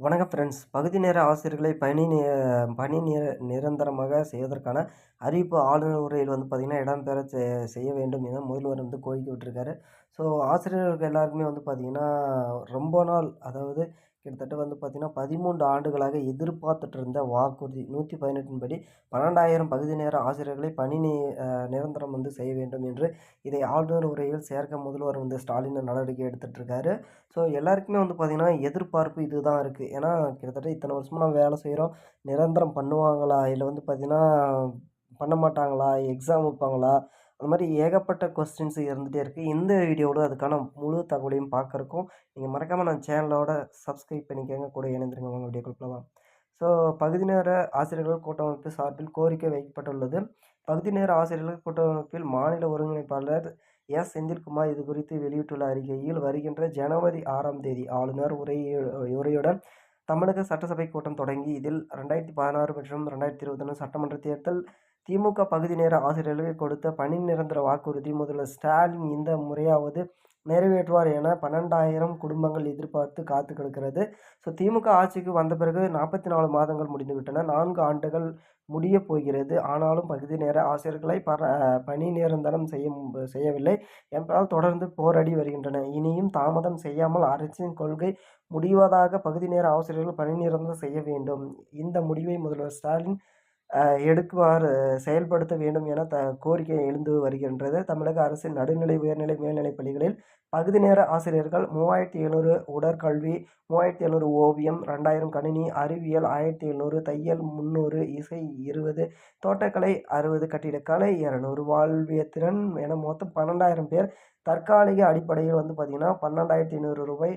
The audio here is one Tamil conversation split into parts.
வணக்கம் ஃப்ரெண்ட்ஸ் பகுதி நேர ஆசிரியர்களை பணி பணி நிர நிரந்தரமாக செய்வதற்கான அறிவிப்பு ஆளுநர் உரையில் வந்து பார்த்திங்கன்னா இடம்பெற செய்ய வேண்டும் என முதல்வர் வந்து கோரிக்கை விட்டுருக்காரு. ஸோ ஆசிரியர்கள் எல்லாருக்குமே வந்து பார்த்திங்கன்னா ரொம்ப நாள் அதாவது கிட்டத்தட்ட வந்து பார்த்திங்கன்னா பதிமூன்று ஆண்டுகளாக எதிர்பார்த்துட்டு இருந்த வாக்குறுதி. நூற்றி பதினெட்டின் படி பன்னெண்டாயிரம் பகுதி நேர ஆசிரியர்களை பணி நி நிரந்தரம் வந்து செய்ய வேண்டும் என்று இதை ஆளுநர் உரையில் சேர்க்க முதல்வர் வந்து ஸ்டாலின் நடவடிக்கை எடுத்துகிட்ருக்காரு ஸோ எல்லாருக்குமே வந்து பார்த்திங்கன்னா எதிர்பார்ப்பு இதுதான் இருக்குது ஏன்னா கிட்டத்தட்ட இத்தனை வருஷமாக நம்ம வேலை செய்கிறோம் நிரந்தரம் பண்ணுவாங்களா? இல்லை வந்து பார்த்திங்கன்னா பண்ண மாட்டாங்களா? எக்ஸாம் வைப்பாங்களா? அந்த மாதிரி ஏகப்பட்ட கொஸ்டின்ஸ் இருந்துகிட்டே இருக்குது இந்த வீடியோவில் அதுக்கான முழு தகவலையும் பார்க்குறக்கும் நீங்கள் மறக்காமல் நான் சேனலோட சப்ஸ்கிரைப் பண்ணிக்கோங்க. கூட இணைந்துருங்க உங்கள் வீடியோ போகலாம் ஸோ பகுதி நேர ஆசிரியர்கள் கூட்டமைப்பு சார்பில் கோரிக்கை வைக்கப்பட்டுள்ளது. பகுதி நேர ஆசிரியர்கள் கூட்டமைப்பில் மாநில ஒருங்கிணைப்பாளர் எஸ். செந்தில்குமார் இது குறித்து வெளியிட்டுள்ள அறிக்கையில் வருகின்ற ஜனவரி ஆறாம் தேதி ஆளுநர் உரை உரையுடன் தமிழக சட்டசபை கூட்டம் தொடங்கி இதில் ரெண்டாயிரத்தி பதினாறு மற்றும் ரெண்டாயிரத்தி இருபத்தொன்று சட்டமன்ற தேர்தல் திமுக பகுதி நேர ஆசிரியர்களுக்கு கொடுத்த பணி நிரந்தர வாக்குறுதி முதல்வர் ஸ்டாலின் இந்த முறையாவது நிறைவேற்றுவார் என பன்னெண்டாயிரம் குடும்பங்கள் எதிர்பார்த்து காத்து கிடக்கிறது. ஸோ திமுக ஆட்சிக்கு வந்த பிறகு நாற்பத்தி நாலு மாதங்கள் முடிந்துவிட்டன நான்கு ஆண்டுகள் முடிய போகிறது. ஆனாலும் பகுதி நேர ஆசிரியர்களை ப பணி நிரந்தரம் செய்ய செய்யவில்லை. என்பதால் தொடர்ந்து போராடி வருகின்றன. இனியும் தாமதம் செய்யாமல் அரசின் கொள்கை முடிவதாக பகுதி நேர ஆசிரியர்கள் பணி நிரந்தரம் செய்ய வேண்டும். இந்த முடிவை முதல்வர் ஸ்டாலின் எடுக்குமாறு செயல்படுத்த வேண்டும் என த கோரிக்கை எழுந்து வருகின்றது. தமிழக அரசின் நடுநிலை உயர்நிலை மேல்நிலைப் பள்ளிகளில் பகுதி நேர ஆசிரியர்கள் மூவாயிரத்தி எழுநூறு உடற்கல்வி மூவாயிரத்தி எழுநூறு ஓவியம் ரெண்டாயிரம் கணினி அறிவியல் ஆயிரத்தி எழுநூறு தையல் முந்நூறு இசை இருபது தோட்டக்கலை அறுபது கட்டிடக்கலை இரநூறு வாழ்வியத்திறன் என மொத்தம் பன்னெண்டாயிரம் பேர் தற்காலிக அடிப்படையில் வந்து பார்த்திங்கன்னா பன்னெண்டாயிரத்தி ஐநூறு ரூபாய்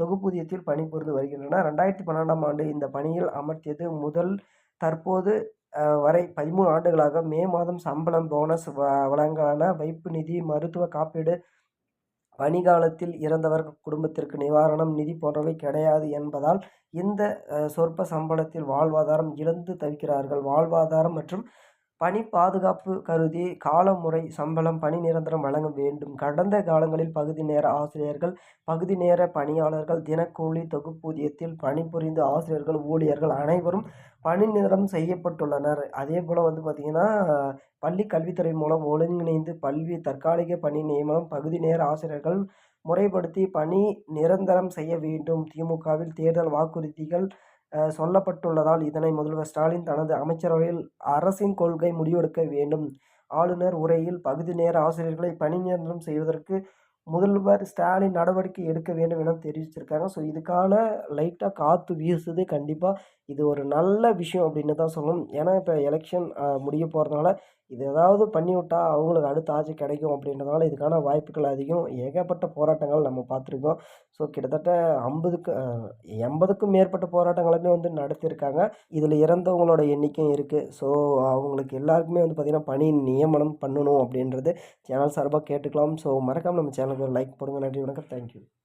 தொகுப்பூதியத்தில் பணிபுரிந்து வருகின்றனர். ரெண்டாயிரத்தி பன்னெண்டாம் ஆண்டு இந்த பணியில் அமர்த்தியது முதல் தற்போது வரை பதிமூணு ஆண்டுகளாக மே மாதம் சம்பளம் போனஸ் வ வழங்கலான வைப்பு நிதி மருத்துவ காப்பீடு பணிகாலத்தில் இறந்தவர் குடும்பத்திற்கு நிவாரணம் நிதி போன்றவை கிடையாது என்பதால் இந்த சொற்ப சம்பளத்தில் வாழ்வாதாரம் இழந்து தவிக்கிறார்கள். வாழ்வாதாரம் மற்றும் பணி பாதுகாப்பு கருதி காலமுறை சம்பளம் பணி நிரந்தரம் வழங்க வேண்டும். கடந்த காலங்களில் பகுதி நேர ஆசிரியர்கள் பகுதி நேர பணியாளர்கள் தினக்கூலி தொகுப்பூதியத்தில் பணிபுரிந்த ஆசிரியர்கள் ஊழியர்கள் அனைவரும் பணி நிரந்தரம் செய்யப்பட்டுள்ளனர். அதே போல் வந்து பார்த்திங்கன்னா பள்ளி கல்வித்துறை மூலம் ஒருங்கிணைந்து பல்வி தற்காலிக பணி நியமனம் பகுதி நேர ஆசிரியர்கள் முறைப்படுத்தி பணி நிரந்தரம் செய்ய வேண்டும். திமுகவில் தேர்தல் வாக்குறுதிகள் சொல்லப்பட்டுள்ளதால் இதனை முதல்வர் ஸ்டாலின் தனது அமைச்சரவையில் அரசின் கொள்கை முடிவெடுக்க வேண்டும். ஆளுநர் உரையில் பகுதி நேர ஆசிரியர்களை பணி நிரந்தரம் செய்வதற்கு முதல்வர் ஸ்டாலின் நடவடிக்கை எடுக்க வேண்டும் என தெரிவிச்சிருக்காங்க. ஸோ இதுக்கான லைட்டாக காற்று வீசுது. கண்டிப்பாக இது ஒரு நல்ல விஷயம் அப்படின்னு தான் சொல்லணும். ஏன்னா இப்போ எலெக்ஷன் முடிய போகிறதுனால இது ஏதாவது பண்ணி விட்டால் அவங்களுக்கு அடுத்த ஆட்சி கிடைக்கும் அப்படின்றதுனால இதுக்கான வாய்ப்புகள் அதிகம். ஏகப்பட்ட போராட்டங்கள் நம்ம பார்த்துருக்கோம். ஸோ கிட்டத்தட்ட ஐம்பதுக்கு எண்பதுக்கும் மேற்பட்ட போராட்டங்களுமே வந்து நடத்தியிருக்காங்க. இதில் இறந்தவங்களோட எண்ணிக்கையும் இருக்குது ஸோ அவங்களுக்கு எல்லாருக்குமே வந்து பார்த்திங்கன்னா பணி நியமனம் பண்ணணும் அப்படின்றது சேனல் சார்பாக கேட்டுக்கலாம். ஸோ மறக்காமல் நம்ம சேனலுக்கு ஒரு லைக் போடுங்க. நன்றி வணக்கம். தேங்க்யூ